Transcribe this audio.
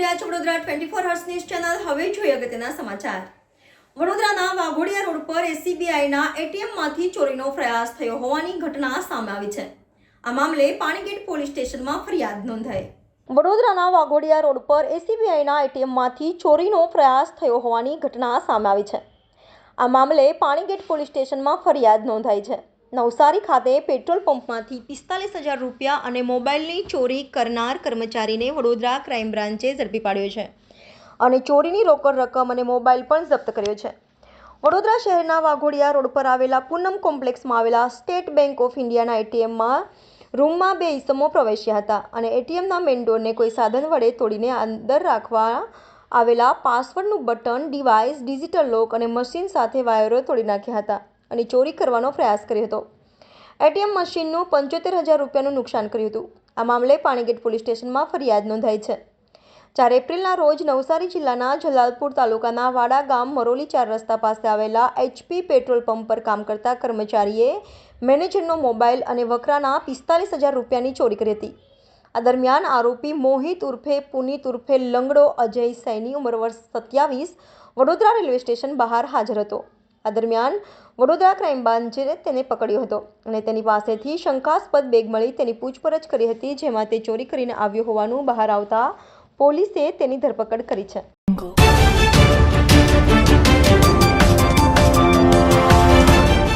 રહ્યા છો Vadodara twenty four hours news channel હવે જોઈએ અગત્યના સમાચાર. વડોદરાના વાઘોડિયા રોડ પર એસીબીઆઈના એટીએમમાંથી ચોરીનો પ્રયાસ થયો હોવાની ઘટના સામે આવી છે. આ મામલે પાણીગેટ પોલીસ સ્ટેશનમાં ફરિયાદ નોંધાઈ. વડોદરાના વાઘોડિયા રોડ પર એસીબીઆઈના એટીએમમાંથી ચોરીનો પ્રયાસ થયો હોવાની ઘટના સામે આવી છે. આ મામલે પાણીગેટ પોલીસ સ્ટેશનમાં ફરિયાદ નોંધાઈ છે. નવસારી ખાતે પેટ્રોલ પંપમાંથી પિસ્તાલીસ હજાર રૂપિયા અને મોબાઈલની ચોરી કરનાર કર્મચારીને વડોદરા ક્રાઇમ બ્રાન્ચે ઝડપી પાડ્યો છે અને ચોરીની રોકડ રકમ અને મોબાઈલ પણ જપ્ત કર્યો છે. વડોદરા શહેરના વાઘોડિયા રોડ પર આવેલા પૂનમ કોમ્પ્લેક્સમાં આવેલા સ્ટેટ બેંક ઓફ ઇન્ડિયાના એટીએમમાં રૂમમાં બે ઇસમો પ્રવેશ્યા હતા અને એટીએમના મેઇન ડોરને કોઈ સાધન વડે તોડીને અંદર રાખવા આવેલા પાસવર્ડનું બટન, ડિવાઇસ, ડિજિટલ લોક અને મશીન સાથે વાયરો તોડી નાખ્યા હતા. અને ચોરી કરવાનો પ્રયાસ કર્યો હતો. એટીએમ મશીનનું પંચોતેર હજાર રૂપિયાનું નુકસાન કર્યું હતું. આ મામલે પાણીગેટ પોલીસ સ્ટેશનમાં ફરિયાદ નોંધાઈ છે. ચાર એપ્રિલના રોજ નવસારી જિલ્લાના જલાલપુર તાલુકાના વાડા ગામ મરોલી ચાર રસ્તા પાસે આવેલા એચપી પેટ્રોલ પંપ પર કામ કરતા કર્મચારીએ મેનેજરનો મોબાઈલ અને વકરાના પિસ્તાલીસ હજાર રૂપિયાની ચોરી કરી હતી. આ દરમિયાન આરોપી મોહિત ઉર્ફે પુનિત ઉર્ફે લંગડો અજય સૈની ઉંમર વર્ષ સત્યાવીસ વડોદરા રેલવે સ્ટેશન બહાર હાજર હતો. આ દરમિયાન વડોદરા ક્રાઇમ બ્રાન્ચે તેને પકડ્યો હતો અને તેની પાસેથી શંકાસ્પદ બેગ મળી તેની પૂછપરછ કરી હતી, જેમાં તે ચોરી કરીને આવ્યો હોવાનું બહાર આવતા પોલીસે તેની ધરપકડ કરી છે.